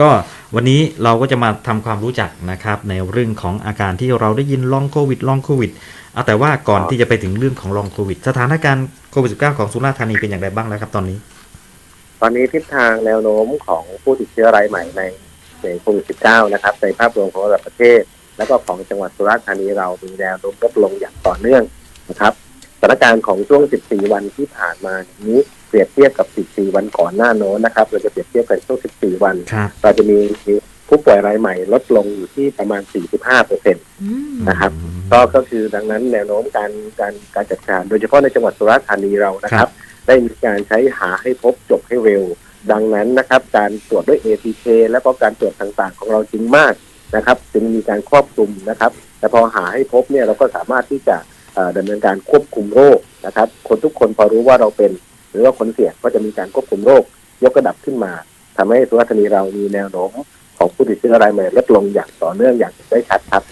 ก็วันนี้เราก็จะมาทำความรู้จักนะครับในเรื่องของอาการที่เราได้ยินลองโควิดลองโควิดเอาแต่ว่าก่อนที่จะไปถึงเรื่องของลองโควิด สถานการณ์โควิด -19 ของสุราษฎร์ธานีเป็นอย่างไรบ้างแล้วครับตอนนี้ ตอนนี้ทิศทางแนวโน้มของผู้ติดเชื้อรายใหม่ในในโควิด -19 นะครับในภาพรวมของระดับประเทศ แล้วก็ของจังหวัดสุราษฎร์ธานีเรามีแนวโน้มลดลงอย่างต่อเนื่องนะครับ สถานการณ์ของช่วง 14 วันที่ผ่านมานี้เปรียบเทียบกับ 14 วันก่อนหน้าโน้นนะครับ เราจะเปรียบเทียบกันช่วง 14 วันครับเราจะมีผู้ป่วยรายใหม่ลดลงอยู่ที่ประมาณ 45เปอร์เซ็นต์นะครับก็ก็คือดังนั้นแนวโน้มการการการจัดการ โดยเฉพาะในจังหวัดสุราษฎร์ธานีเรานะครับ ได้มีการใช้หาให้พบจบให้เร็ว ดังนั้นนะครับ การตรวจด้วย ATK แล้วก็การตรวจต่างๆ ของเราจริงมากนะครับ จึงมีการครอบคลุมนะครับ แต่พอหาให้พบเนี่ยเราก็สามารถที่จะเอ่อ ดำเนินการควบคุมโรคนะครับ คนทุกคนพอรู้ว่าเราเป็น หรือว่าคนเสี่ยงก็จะมีการควบคุมโรค ยกระดับขึ้นมาทำให้สุราษฎร์ธานีเรามีแนวโน้มของผู้ติดเชื้อรายใหม่ลดลงอย่างต่อเนื่องอย่างได้ชัดครับ